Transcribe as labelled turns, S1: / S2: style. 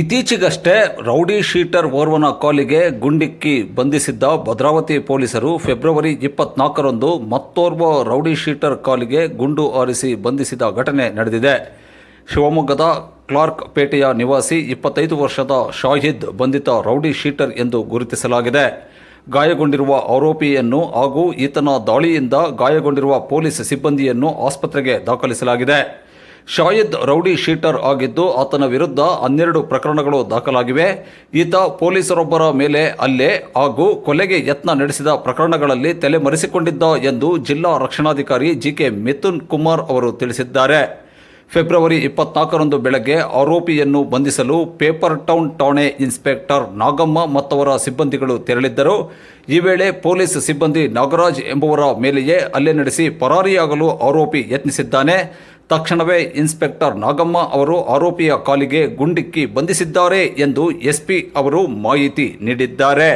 S1: ಇತ್ತೀಚೆಗಷ್ಟೇ rowdy sheeter ಓರ್ವನ ಕಾಲಿಗೆ ಗುಂಡಿಕ್ಕಿ ಬಂಧಿಸಿದ್ದ ಭದ್ರಾವತಿ ಪೊಲೀಸರು ಫೆಬ್ರವರಿ ಇಪ್ಪತ್ನಾಲ್ಕರಂದು ಮತ್ತೋರ್ವ ರೌಡಿ ಶೀಟರ್ ಕಾಲಿಗೆ ಗುಂಡು ಆರಿಸಿ ಬಂಧಿಸಿದ ಘಟನೆ ನಡೆದಿದೆ. ಶಿವಮೊಗ್ಗದ ಕ್ಲಾರ್ಕ್ ಪೇಟೆಯ ನಿವಾಸಿ ಇಪ್ಪತ್ತೈದು ವರ್ಷದ ಶಾಹಿದ್ ಬಂಧಿತ ರೌಡಿ ಶೀಟರ್ ಎಂದು ಗುರುತಿಸಲಾಗಿದೆ. ಗಾಯಗೊಂಡಿರುವ ಆರೋಪಿಯನ್ನು ಹಾಗೂ ಈತನ ದಾಳಿಯಿಂದ ಗಾಯಗೊಂಡಿರುವ ಪೊಲೀಸ್ ಸಿಬ್ಬಂದಿಯನ್ನು ಆಸ್ಪತ್ರೆಗೆ ದಾಖಲಿಸಲಾಗಿದೆ. ಶಾಹಿದ್ ರೌಡಿ ಶೀಟರ್ ಆಗಿದ್ದು ಆತನ ವಿರುದ್ಧ ಹನ್ನೆರಡು ಪ್ರಕರಣಗಳು ದಾಖಲಾಗಿವೆ. ಈತ ಪೊಲೀಸರೊಬ್ಬರ ಮೇಲೆ ಹಲ್ಲೆ ಹಾಗೂ ಕೊಲೆಗೆ ಯತ್ನ ನಡೆಸಿದ ಪ್ರಕರಣಗಳಲ್ಲಿ ತಲೆಮರೆಸಿಕೊಂಡಿದ್ದ ಎಂದು ಜಿಲ್ಲಾ ರಕ್ಷಣಾಧಿಕಾರಿ ಜಿ ಕೆ ಮಿಥುನ್ ಕುಮಾರ್ ಅವರು ತಿಳಿಸಿದ್ದಾರೆ. ಫೆಬ್ರವರಿ ಇಪ್ಪತ್ನಾಲ್ಕರಂದು ಬೆಳಗ್ಗೆ ಆರೋಪಿಯನ್ನು ಬಂಧಿಸಲು ಪೇಪರ್ ಟೌನ್ ಠಾಣೆ ಇನ್ಸ್ಪೆಕ್ಟರ್ ನಾಗಮ್ಮ ಮತ್ತವರ ಸಿಬ್ಬಂದಿಗಳು ತೆರಳಿದ್ದರು. ಈ ವೇಳೆ ಪೊಲೀಸ್ ಸಿಬ್ಬಂದಿ ನಾಗರಾಜ್ ಎಂಬುವರ ಮೇಲೆಯೇ ಹಲ್ಲೆ ನಡೆಸಿ ಪರಾರಿಯಾಗಲು ಆರೋಪಿ ಯತ್ನಿಸಿದ್ದಾನೆ. ತಕ್ಷಣವೇ ಇನ್ಸ್ಪೆಕ್ಟರ್ ನಾಗಮ್ಮ ಅವರು ಆರೋಪಿಯ ಕಾಲಿಗೆ ಗುಂಡಿಕ್ಕಿ ಬಂಧಿಸಿದ್ದಾರೆ ಎಂದು ಎಸ್ಪಿ ಅವರು ಮಾಹಿತಿ ನೀಡಿದ್ದಾರೆ.